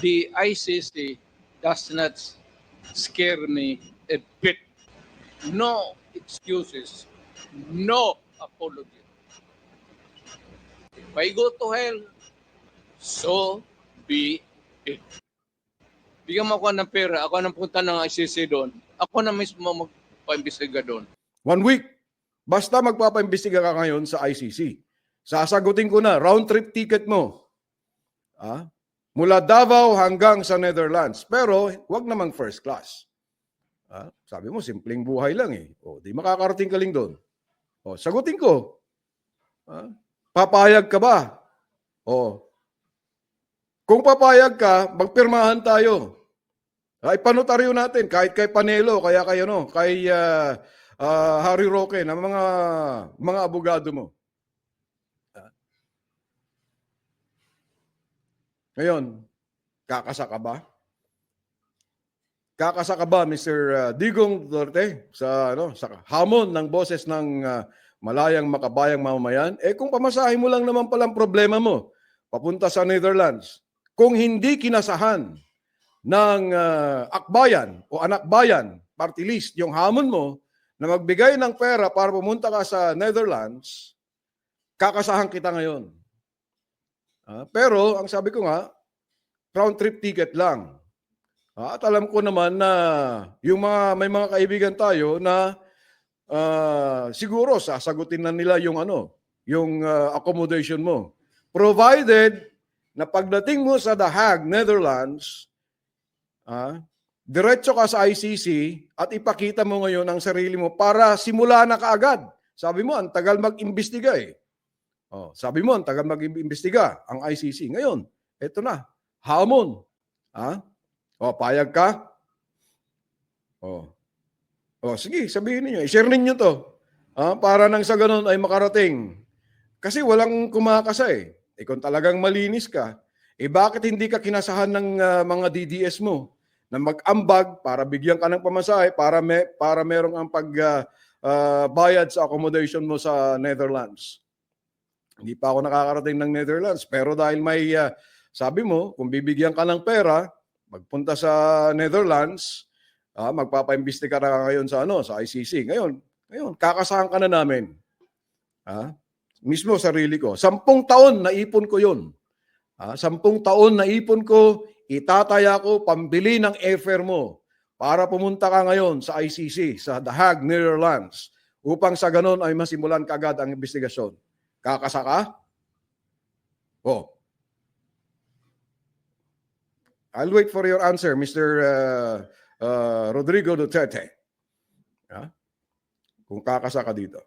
the ICC does not scare me a bit. No excuses, no apology. If I go to hell, so be it. Bigyan mo ako ng pera, ako nang punta ng ICC doon. Ako na mismo magpaimbestiga doon. One week. Basta magpapaimbestiga ka ngayon sa ICC. Sasagutin ko na, round trip ticket mo. Ah? Mula Davao hanggang sa Netherlands. Pero wag namang first class. Ah? Sabi mo, simpleng buhay lang eh. O, di makakarating ka doon. O, sagutin ko. Ah? Papayag ka ba? O, kung papayag ka, magpirmahan tayo. Ay, panotaryo natin, kahit kay Panelo, kaya kay ano, kay ah, ah, Harry Roque, na mga mga abogado mo. Ngayon, kakasa ka ba? Kakasa ka ba, Mr. ah, Digong Duterte, sa, ano, sa hamon ng boses ng ah, malayang makabayang mamamayan? Eh kung pamasahin mo lang naman palang problema mo, papunta sa Netherlands, kung hindi kinasahan ng ah, akbayan o anak bayan, party list, yung hamon mo na magbigay ng pera para pumunta ka sa Netherlands, kakasahan kita ngayon. Ah, pero ang sabi ko nga, round trip ticket lang. Ah, at alam ko naman na yung mga may mga kaibigan tayo na ah, siguro sasagutin na nila yung ano, yung ah, accommodation mo. Provided na pagdating mo sa The Hague, Netherlands, ah, diretso ka sa ICC at ipakita mo ngayon ang sarili mo para simula na kaagad. Sabi mo, ang tagal mag-imbestiga eh. Oh, sabi mo, ang tagal mag-imbestiga ang ICC. Ngayon, eto na, hamon. Ha? O, payag ka? O. O, sige, sabihin niyo. I-share ninyo to. Ah, para nang sa ganun ay makarating. Kasi walang kumakasa eh. Eh kung talagang malinis ka, eh bakit hindi ka kinasahan ng ah, mga DDS mo na mag-ambag para bigyan ka ng pamasahe para may para merong ang pag ah, ah, bayad sa accommodation mo sa Netherlands. Hindi pa ako nakakarating ng Netherlands pero dahil may ah, sabi mo kung bibigyan ka ng pera, magpunta sa Netherlands, ah, magpapaimbestiga ka na ngayon sa ano sa ICC. Ngayon, ngayon kakasahan ka na namin. Ah, mismo sarili ko. Sampung taon na ipon ko yun. Ah, sampung taon na ipon ko, itataya ko pambili ng airfare mo para pumunta ka ngayon sa ICC, sa The Hague, Netherlands, upang sa ganon ay masimulan kagad ang investigasyon. Kakasa ka? Oh. I'll wait for your answer, Mr. uh, uh, Rodrigo Duterte. Ah? Kung kakasa ka dito.